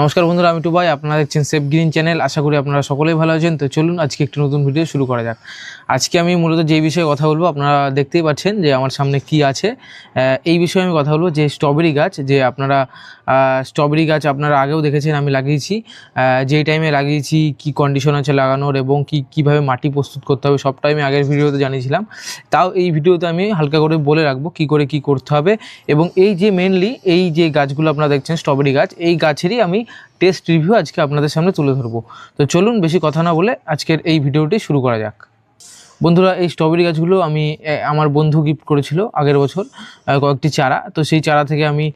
নমস্কার বন্ধুরা, আমি টুবাই, আপনারা দেখছেন সেফ গ্রিন চ্যানেল। আশা করি আপনারা সকলেই ভালো আছেন। তো চলুন, আজকে একটি নতুন ভিডিও শুরু করা যাক। আজকে আমি মূলত যেই বিষয়ে কথা বলব, আপনারা দেখতেই পাচ্ছেন যে আমার সামনে কি আছে। এই বিষয়ে আমি কথা বলব যে স্ট্রবেরি গাছ, যে আপনারা স্ট্রবেরি গাছ আপনারা আগেও দেখেছেন, আমি লাগিয়েছি। যেই টাইমে লাগিয়েছি, কি কন্ডিশন আছে লাগানোর এবং কি, কীভাবে মাটি প্রস্তুত করতে হবে সবটাই আমি আগের ভিডিওতে জানিয়েছিলাম। তাও এই ভিডিওতে আমি হালকা করে বলে রাখব কি করে কি করতে হবে। এবং এই যে মেনলি এই যে গাছগুলো আপনারা দেখছেন, স্ট্রবেরি গাছ, এই গাছেরই আমি টেস্ট রিভিউ আজকে আপনাদের সামনে তুলে ধরবো। তো চলুন বেশি কথা না বলে আজকের এই ভিডিওটি শুরু করা যাক। বন্ধুরা, এই স্ট্রবেরি গাছগুলো আমি আমার বন্ধু গিফট করেছিল আগের বছর কয়েকটি চারা। তো সেই চারা থেকে আমি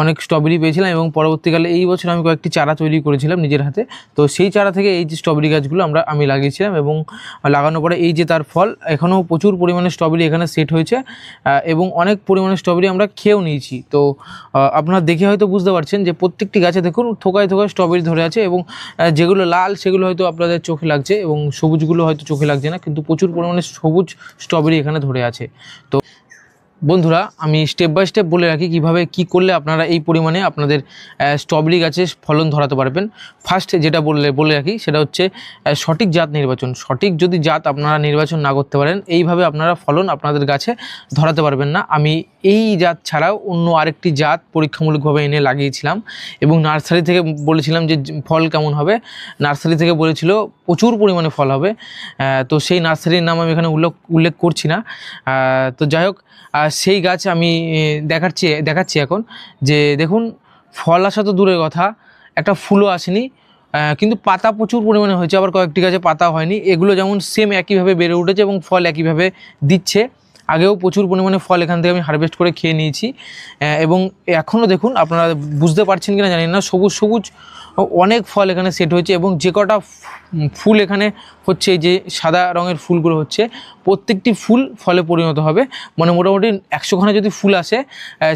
অনেক স্ট্রবেরি পেয়েছিলাম এবং পরবর্তীকালে এই বছর আমি কয়েকটি চারা তৈরি করেছিলাম নিজের হাতে। তো সেই চারা থেকে এই যে স্ট্রবেরি গাছগুলো আমরা, আমি লাগিয়েছিলাম এবং লাগানোর পরে এই যে তার ফল, এখনও প্রচুর পরিমাণে স্ট্রবেরি এখানে সেট হয়েছে এবং অনেক পরিমাণে স্ট্রবেরি আমরা খেয়েও নিয়েছি। তো আপনারা দেখে হয়তো বুঝতে পারছেন যে প্রত্যেকটি গাছে দেখুন, থোকায় থোকায় স্ট্রবেরি ধরে আছে এবং যেগুলো লাল সেগুলো হয়তো আপনাদের চোখে লাগছে এবং সবুজগুলো হয়তো চোখে লাগছে না, কিন্তু প্রচুর পরিমাণে সবুজ স্ট্রবেরি এখানে ধরে আছে। তো বন্ধুরা, আমি স্টেপ বাই স্টেপ বলে রাখি কীভাবে, কি করলে আপনারা এই পরিমাণে আপনাদের স্ট্রবেরি গাছে ফলন ধরাতে পারবেন। ফার্স্ট যেটা বললে বলে রাখি, সেটা হচ্ছে সঠিক জাত নির্বাচন। সঠিক যদি জাত আপনারা নির্বাচন না করতে পারেন, এইভাবে আপনারা ফলন আপনাদের গাছে ধরাতে পারবেন না। আমি এই জাত ছাড়াও অন্য আরেকটি জাত পরীক্ষামূলকভাবে এনে লাগিয়েছিলাম এবং নার্সারি থেকে বলেছিলাম যে ফল কেমন হবে। নার্সারি থেকে বলেছিল, প্রচুর পরিমাণে ফল হবে। তো সেই নার্সারির নাম আমি এখানে উল্লেখ উল্লেখ করছি না। তো যাই হোক সেই গাছ আমি দেখাচ্ছি দেখাচ্ছি এখন যে দেখুন, ফল আসা তো দূরের কথা, একটা ফুলও আসেনি কিন্তু পাতা প্রচুর পরিমাণে হয়েছে, আবার কয়েকটি গাছে পাতা হয়নি, এগুলো যেমন সেম একইভাবে বেড়ে উঠেছে এবং ফল একইভাবে দিচ্ছে। আগেও প্রচুর পরিমাণে ফল এখান থেকে আমি হারভেস্ট করে খেয়ে নিয়েছি। এবং এখনও দেখুন আপনারা বুঝতে পারছেন কিনা জানি না, সবুজ সবুজ অনেক ফল এখানে সেট হয়েছে এবং যে কটা ফুল এখানে হচ্ছে যে সাদা রঙের ফুলগুলো হচ্ছে, প্রত্যেকটি ফুল ফলে পরিণত হবে। মানে মোটামুটি একশোখানা যদি ফুল আসে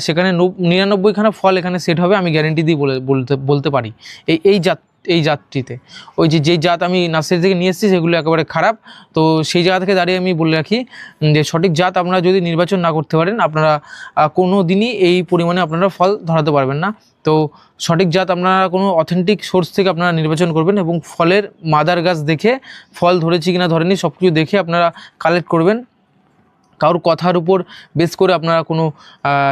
সেখানে নব- নিরানব্বইখানা ফল এখানে সেট হবে আমি গ্যারেন্টি দিয়ে বলে, বলতে বলতে পারি। এই এই জাত এই জাতটিতে। ওই যে যেই জাত আমি নার্সারি থেকে নিয়ে এসেছি, সেগুলো একেবারে খারাপ। তো সেই জায়গা থেকে দাঁড়িয়ে আমি বলে রাখি যে সঠিক জাত আপনারা যদি নির্বাচন না করতে পারেন, আপনারা কোনো দিনই এই পরিমাণে আপনারা ফল ধরাতে পারবেন না। তো সঠিক জাত আপনারা কোনো অথেন্টিক সোর্স থেকে আপনারা নির্বাচন করবেন এবং ফলের মাদার গাছ দেখে, ফল ধরেছি কিনা ধরেনি সব কিছু দেখে আপনারা কালেক্ট করবেন। কারোর কথার উপর বেস করে আপনারা কোনো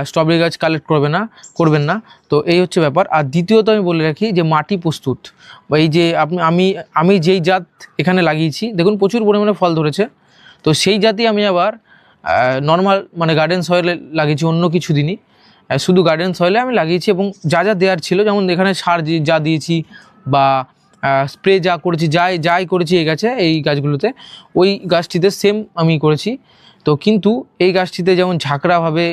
স্ট্রবেরি গাছ কালেক্ট করবে না, করবেন না। তো এই হচ্ছে ব্যাপার। আর দ্বিতীয়ত আমি বলে রাখি যে মাটি প্রস্তুত। বা এই যে আপনি, আমি আমি যেই জাত এখানে লাগিয়েছি, দেখুন প্রচুর পরিমাণে ফল ধরেছে। তো সেই জাতই আমি আবার নর্মাল মানে গার্ডেন সয়েলে লাগিয়েছি, অন্য কিছু দিনই শুধু গার্ডেন সয়েলে আমি লাগিয়েছি এবং যা যা দেওয়ার ছিল, যেমন এখানে সার যা দিয়েছি বা স্প্রে যা করেছি, যাই যাই করেছি এই গাছে, এই গাছগুলোতে, ওই গাছটিতে সেম আমি করেছি। তো কিন্তু এই গাছটিতে যেমন ঝাঁকড়াভাবে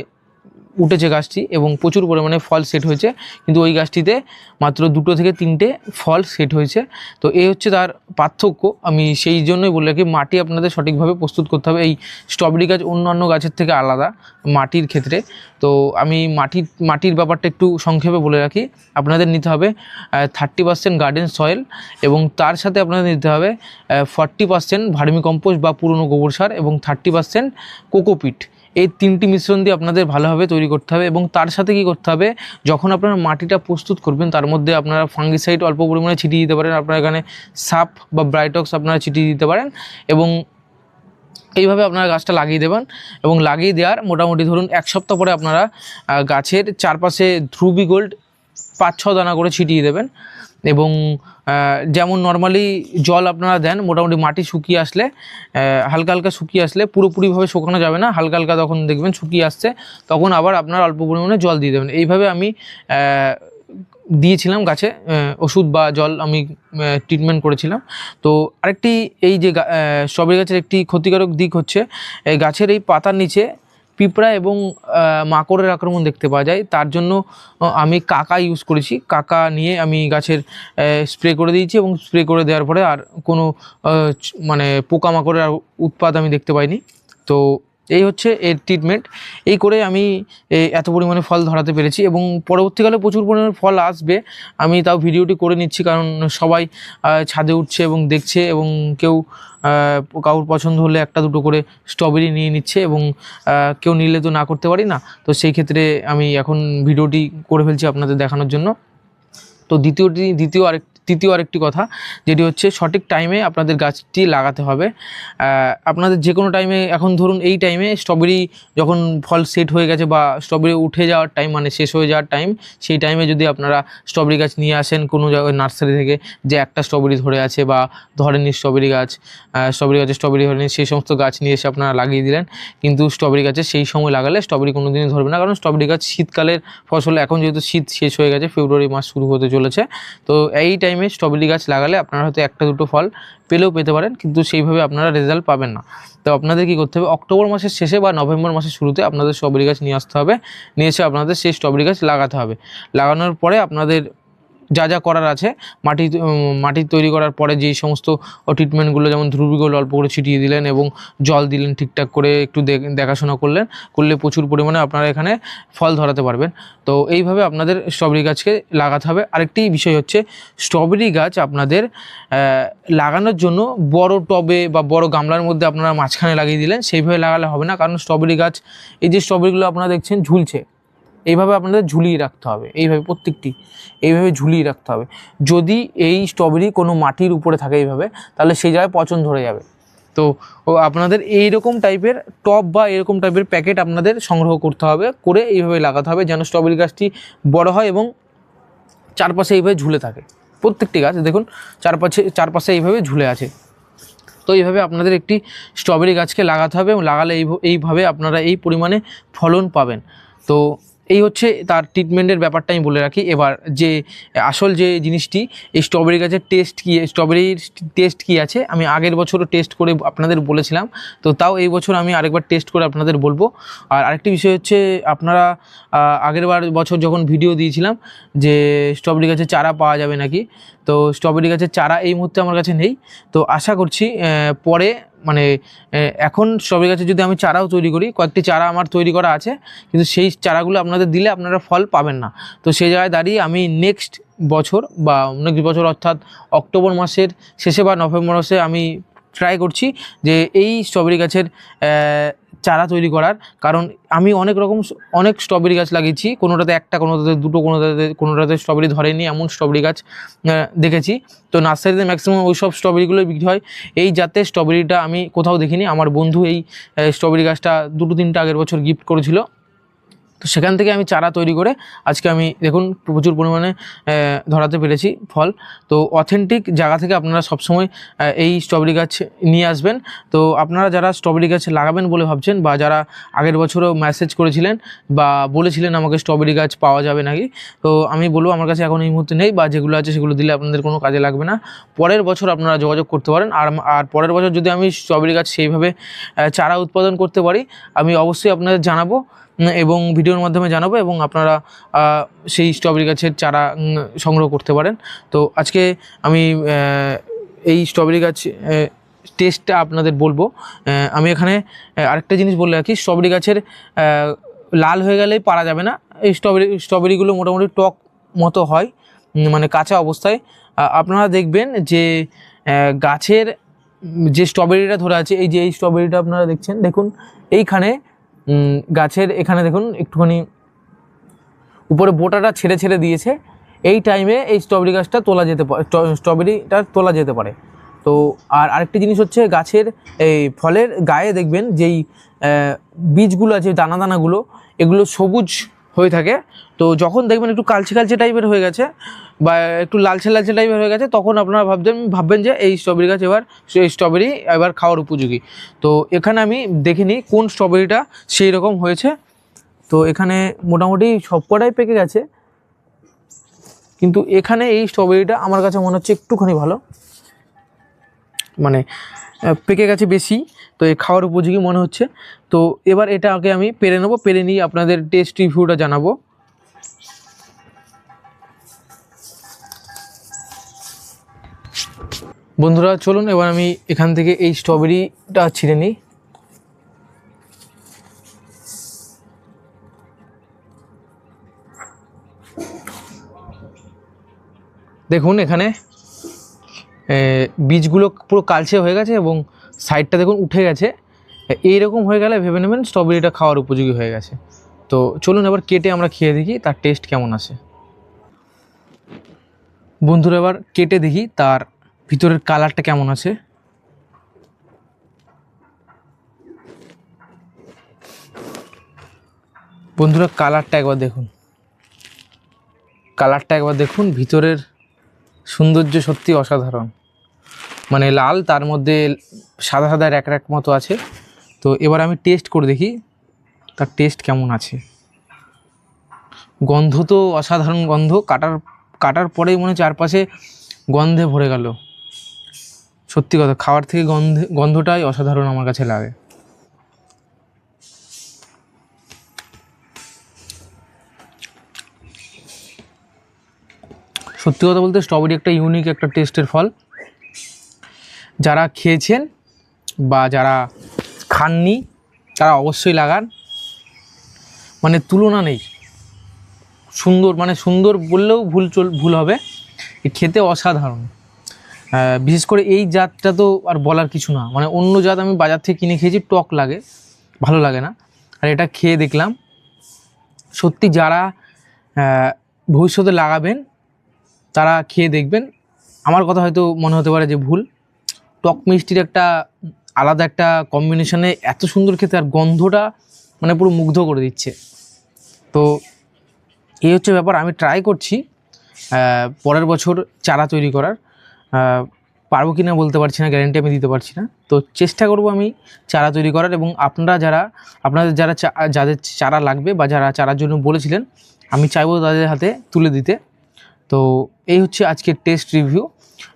উঠেছে গাছটি এবং প্রচুর পরিমাণে ফল সেট হয়েছে। কিন্তু ওই গাছটিতে মাত্র দুটো থেকে তিনটে ফল সেট হয়েছে। তো এই হচ্ছে তার পার্থক্য। আমি সেই জন্যই বলে রাখি মাটি আপনাদের সঠিকভাবে প্রস্তুত করতে হবে। এই স্ট্রবেরি গাছ অন্যান্য গাছের থেকে আলাদা মাটির ক্ষেত্রে। তো আমি মাটির মাটির ব্যাপারটা একটু সংক্ষেপে বলে রাখি। আপনাদের নিতে হবে থার্টি পার্সেন্ট গার্ডেন সয়েল এবং তার সাথে আপনাদের নিতে হবে ফর্টি পার্সেন্ট ভার্মি কম্পোস্ট বা পুরনো গোবর সার এবং থার্টি পার্সেন্ট কোকোপিট। এই তিনটি মিশ্রণ দিয়ে আপনাদের ভালোভাবে তৈরি করতে হবে এবং তার সাথে কি করতে হবে? যখন আপনারা মাটিটা প্রস্তুত করবেন, তার মধ্যে আপনারা ফাঙ্গিসাইড অল্প পরিমাণে ছিটিয়ে দিতে পারেন। আপনারা এখানে সাপ বা ব্রাইটক্স আপনারা ছিটিয়ে দিতে পারেন এবং এইভাবে আপনারা গাছটা লাগিয়ে দেবেন এবং লাগিয়ে দেওয়ার মোটামুটি ধরুন এক সপ্তাহ পরে আপনারা গাছের চারপাশে ধ্রুবি গোল্ড পাঁচ ছ দানা করে ছিটিয়ে দেবেন। এবং যেমন নর্মালি জল আপনারা দেন, মোটামুটি মাটি শুকিয়ে আসলে হালকা হালকা শুকিয়ে আসলে পুরোপুরিভাবে শুকানো যাবে না। হালকা হালকা তখন দেখবেন শুকিয়ে আসছে, তখন আবার আপনার অল্প পরিমাণে জল দিয়ে দেবেন। এইভাবে আমি দিয়েছিলাম গাছে ওষুধ বা জল আমি ট্রিটমেন্ট করেছিলাম। তো আরেকটি এই যে স্ট্রবেরি গাছের একটি ক্ষতিকারক দিক হচ্ছে, এই গাছের এই পাতার নিচে পিঁপড়া এবং মাকড়ের আক্রমণ দেখতে পাওয়া যায়। তার জন্য আমি কাকা ইউজ করেছি। কাকা নিয়ে আমি গাছের স্প্রে করে দিয়েছি এবং স্প্রে করে দেওয়ার পরে আর কোনো মানে পোকামাকড়ের উৎপাদ আমি দেখতে পাইনি। তো এই হচ্ছে এর ট্রিটমেন্ট এই করে আমি এত পরিমাণে ফল ধরাতে পেরেছি এবং পরবর্তীকালে প্রচুর পরিমাণে ফল আসবে। আমি তাও ভিডিওটি করে নিচ্ছি কারণ সবাই ছাদে উঠছে এবং দেখছে এবং কেউ কাউর পছন্দ হলে একটা দুটো করে স্ট্রবেরি নিয়ে নিচ্ছে এবং কেউ নিলে তো না করতে পারি না। তো সেই ক্ষেত্রে আমি এখন ভিডিওটি করে ফেলছি আপনাদের দেখানোর জন্য। তো দ্বিতীয়টি, দ্বিতীয় আরেক তৃতীয় আরেকটি কথা, যেটি হচ্ছে সঠিক টাইমে আপনাদের গাছটি লাগাতে হবে। আপনাদের যে কোনো টাইমে এখন ধরুন এই টাইমে স্ট্রবেরি যখন ফল সেট হয়ে গেছে বা স্ট্রবেরি উঠে যাওয়ার টাইম মানে শেষ হয়ে যাওয়ার টাইম সেই টাইমে যদি আপনারা স্ট্রবেরি গাছ নিয়ে আসেন কোনো জায়গায় নার্সারি থেকে, যে একটা স্ট্রবেরি ধরে আছে বা ধরেনি স্ট্রবেরি গাছ স্ট্রবেরি গাছে স্ট্রবেরি ধরেনি সেই সমস্ত গাছ নিয়ে এসে আপনারা লাগিয়ে দিলেন। কিন্তু স্ট্রবেরি গাছে সেই সময় লাগালে স্ট্রবেরি কোনো দিনই ধরবে না, কারণ স্ট্রবেরি গাছ শীতকালের ফসল, এখন যেহেতু শীত শেষ হয়ে গেছে, ফেব্রুয়ারি মাস শুরু হতে চলেছে। তো এই টাইমে স্ট্রবেরি গাছ লাগালে আপনারা হয়তো একটা দুটো ফল পেলেও পেতে পারেন, কিন্তু সেইভাবে আপনারা রেজাল্ট পাবেন না। তো আপনাদের কী করতে হবে? অক্টোবর মাসের শেষে বা নভেম্বর মাসের শুরুতে আপনাদের স্ট্রবেরি গাছ নিয়ে আসতে হবে, নিয়ে এসে আপনাদের সেই স্ট্রবেরি গাছ লাগাতে হবে। লাগানোর পরে আপনাদের যা যা করার আছে, মাটি মাটি তৈরি করার পরে যেই সমস্ত ট্রিটমেন্টগুলো যেমন ধ্রুবিগুলো অল্প করে ছিটিয়ে দিলেন এবং জল দিলেন ঠিকঠাক করে একটু দেখ- দেখাশোনা করলেন, করলে প্রচুর পরিমাণে আপনারা এখানে ফল ধরাতে পারবেন। তো এইভাবে আপনাদের স্ট্রবেরি গাছকে লাগাতে হবে। আরেকটি বিষয় হচ্ছে স্ট্রবেরি গাছ আপনাদের লাগানোর জন্য বড় টবে বা বড় গামলার মধ্যে আপনারা মাঝখানে লাগিয়ে দিলেন, সেইভাবে লাগালে হবে না। কারণ স্ট্রবেরি গাছ, এই যে স্ট্রবেরিগুলো আপনারা দেখছেন ঝুলছে। এইভাবে আপনাদের ঝুলিয়ে রাখতে হবে, এইভাবে প্রত্যেকটি এইভাবে ঝুলিয়ে রাখতে হবে। যদি এই স্ট্রবেরি কোনো মাটির উপরে থাকে এইভাবে, তাহলে সেই জায়গায় পচন ধরে যাবে। তো আপনাদের এইরকম টাইপের টব বা এরকম টাইপের প্যাকেট আপনাদের সংগ্রহ করতে হবে, করে এইভাবে লাগাতে হবে যেন স্ট্রবেরি গাছটি বড় হয় এবং চারপাশে এইভাবে ঝুলে থাকে। প্রত্যেকটি গাছ, দেখুন, চারপাশে চারপাশে এইভাবে ঝুলে আছে। তো এইভাবে আপনাদের একটি স্ট্রবেরি গাছকে লাগাতে হবে এবং লাগালে এই এইভাবে আপনারা এই পরিমাণে ফলন পাবেন। তো এই হচ্ছে তার ট্রিটমেন্টের ব্যাপারটা আমি বলে রাখি। এবার যে আসল যে জিনিসটি, এই স্ট্রবেরি গাছের টেস্ট কী স্ট্রবেরির টেস্ট কী আছে, আমি আগের বছরও টেস্ট করে আপনাদের বলেছিলাম। তো তাও এই বছর আমি আরেকবার টেস্ট করে আপনাদের বলব। আর আরেকটি বিষয় হচ্ছে, আপনারা আগের বার বছর যখন ভিডিও দিয়েছিলাম যে স্ট্রবেরি গাছের চারা পাওয়া যাবে নাকি, তো স্ট্রবেরি গাছের চারা এই মুহূর্তে আমার কাছে নেই। তো আশা করছি পরে মানে এখন সবে গাছে যদি আমি চারাও তৈরি করি, কয়েকটি চারা আমার তৈরি করা আছে, কিন্তু সেই চারাগুলো আপনাদের দিলে আপনারা ফল পাবেন না। তো সেই জায়গায় দাঁড়িয়ে আমি নেক্সট বছর বা নেক্সট বছর অর্থাৎ অক্টোবর মাসের শেষে বা নভেম্বর মাসে আমি ট্রাই করছি যে এই স্ট্রবেরি গাছের চারা তৈরি করার। কারণ আমি অনেক রকম অনেক স্ট্রবেরি গাছ লাগিয়েছি। কোনোটাতে একটা, কোনোটাতে দুটো, কোনোটাতে কোনোটাতে স্ট্রবেরি ধরেনি, এমন স্ট্রবেরি গাছ দেখেছি। তো নার্সারিতে ম্যাক্সিমাম ওই সব স্ট্রবেরিগুলোই বিক্রি হয়। এই জাতের স্ট্রবেরিটা আমি কোথাও দেখিনি। আমার বন্ধু এই স্ট্রবেরি গাছটা দুটো তিনটা আগের বছর গিফট করেছিল। তো সেখান থেকে আমি চারা তৈরি করে আজকে আমি, দেখুন, প্রচুর পরিমাণে ধরাতে পেরেছি ফল। তো অথেন্টিক জায়গা থেকে আপনারা সবসময় এই স্ট্রবেরি গাছ নিয়ে আসবেন। তো আপনারা যারা স্ট্রবেরি গাছ লাগাবেন বলে ভাবছেন বা যারা আগের বছরও মেসেজ করেছিলেন বা বলেছিলেন আমাকে স্ট্রবেরি গাছ পাওয়া যাবে নাকি, তো আমি বলব আমার কাছে এখন এই মুহূর্তে নেই বা যেগুলো আছে সেগুলো দিলে আপনাদের কোনো কাজে লাগবে না। পরের বছর আপনারা যোগাযোগ করতে পারেন। আর আর পরের বছর যদি আমি স্ট্রবেরি গাছ সেইভাবে চারা উৎপাদন করতে পারি, আমি অবশ্যই আপনাদের জানাব। এবং ভিডিওর মাধ্যমে জানাব এবং আপনারা সেই স্ট্রবেরি গাছের চারা সংগ্রহ করতে পারেন। তো আজকে আমি এই স্ট্রবেরি গাছ টেস্টটা আপনাদের বলব। আমি এখানে আরেকটা জিনিস বলে রাখি, স্ট্রবেরি গাছের লাল হয়ে গেলেই পারা যাবে না। এই স্ট্রবেরি, স্ট্রবেরিগুলো মোটামুটি টক মতো হয় মানে কাঁচা অবস্থায়। আপনারা দেখবেন যে গাছের যে স্ট্রবেরিটা ধরে আছে, এই যে, এই স্ট্রবেরিটা আপনারা দেখছেন, দেখুন, এইখানে গাছের এখানে দেখুন, একটুখানি উপরে বোটাটা ছেড়ে ছেড়ে দিয়েছে। এই টাইমে এই স্ট্রবেরি গাছটা তোলা যেতে পারে স্ট্রবেরিটা তোলা যেতে পারে। তো আর আরেকটি জিনিস হচ্ছে, গাছের এই ফলের গায়ে দেখবেন, যেই বীজগুলো আছে, দানা দানাগুলো, এগুলো সবুজ হয়ে থাকে। তো যখন দেখবেন একটু কালচে কালচে টাইপের হয়ে গেছে বা একটু লালচে লালচে টাইপের হয়ে গেছে, তখন আপনারা ভাবছেন ভাববেন যে এই স্ট্রবেরি গাছ এবার, সেই স্ট্রবেরি এবার খাওয়ার উপযোগী। তো এখানে আমি দেখিনি কোন স্ট্রবেরিটা সেই রকম হয়েছে। তো এখানে মোটামুটি সবকটাই পেকে গেছে। কিন্তু এখানে এই স্ট্রবেরিটা আমার কাছে মনে হচ্ছে একটুখানি ভালো। মানে পেকে গেছে বেশি। তো এই খাওয়ার উপযোগী মনে হচ্ছে। তো এবার এটা আগে আমি পেরে নেব, পেরে নিয়ে আপনাদের টেস্ট রিভিউটা জানাব। বন্ধুরা, চলুন এবার আমি এখান থেকে এই স্ট্রবেরিটা ছিঁড়ে নিই। দেখুন এখানে বীজগুলো পুরো কালচে হয়ে গেছে এবং সাইডটা দেখুন উঠে গেছে। এইরকম হয়ে গেলে ভেবে নেবেন স্ট্রবেরিটা খাওয়ার উপযোগী হয়ে গেছে। তো চলুন এবার কেটে আমরা খেয়ে দেখি তার টেস্ট কেমন আছে। বন্ধুরা, এবার কেটে দেখি তার ভিতরের কালারটা কেমন আছে। বন্ধুরা, কালারটা একবার দেখুন। কালারটা একবার দেখুন, ভিতরের সৌন্দর্য সত্যি অসাধারণ। মানে লাল, তার মধ্যে সাদা সাদা র্যাক র্যাক মতো আছে। তো এবার আমি টেস্ট করে দেখি, তার টেস্ট কেমন আছে। গন্ধ তো অসাধারণ গন্ধ, কাটার কাটার পরেই মনে চারপাশে গন্ধে ভরে গেল। সত্যি কথা, খাওয়ার থেকে গন্ধে, গন্ধটাই অসাধারণ আমার কাছে লাগে। সত্যি কথা বলতে স্ট্রবেরি একটা ইউনিক একটা টেস্টের ফল। যারা খেয়েছেন বা যারা খাননি, তারা অবশ্যই লাগান। মানে তুলনা নেই। সুন্দর মানে সুন্দর বললেও ভুল চল, ভুল হবে। খেতে অসাধারণ। বিশেষ করে এই জাতটা তো আর বলার কিছু না। মানে অন্য জাত আমি বাজার থেকে কিনে খেয়েছি, টক লাগে, ভালো লাগে না। আর এটা খেয়ে দেখলাম। সত্যি যারা ভবিষ্যতে লাগাবেন, তারা খেয়ে দেখবেন। আমার কথা হয়তো মনে হতে পারে যে ভুল। টক মিষ্টির একটা আলাদা একটা কম্বিনেশনে এত সুন্দর খেতে আর গন্ধটা মানে পুরো মুগ্ধ করে দিচ্ছে। তো এই হচ্ছে ব্যাপার, আমি ট্রাই করছি পরের বছর চারা তৈরি করার। পারব কি না বলতে পারছি না গ্যারেন্টি আমি দিতে পারছি না। তো চেষ্টা করব আমি চারা তৈরি করার এবং আপনারা যারা, আপনাদের যারা যাদের চারা লাগবে বা যারা চারার জন্য বলেছিলেন, আমি চাইব তাদের হাতে তুলে দিতে। তো এই হচ্ছে আজকের টেস্ট রিভিউ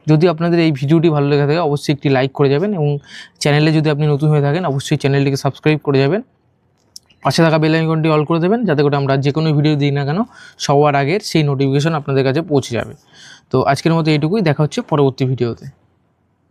যদি আপনাদের এই ভিডিওটি ভালো লেগে থাকে, অবশ্যই একটি লাইক করে যাবেন এবং চ্যানেলে যদি আপনি নতুন হয়ে থাকেন, অবশ্যই চ্যানেলটিকে সাবস্ক্রাইব করে যাবেন। পাশে থাকা বেল আইকনটি অল করে দেবেন, যাতে করে আমরা যে কোনো ভিডিও দিই না কেন, সবার আগের সেই নোটিফিকেশন আপনাদের কাছে পৌঁছে যাবে। তো আজকের মতো এইটুকুই, দেখা হচ্ছে পরবর্তী ভিডিওতে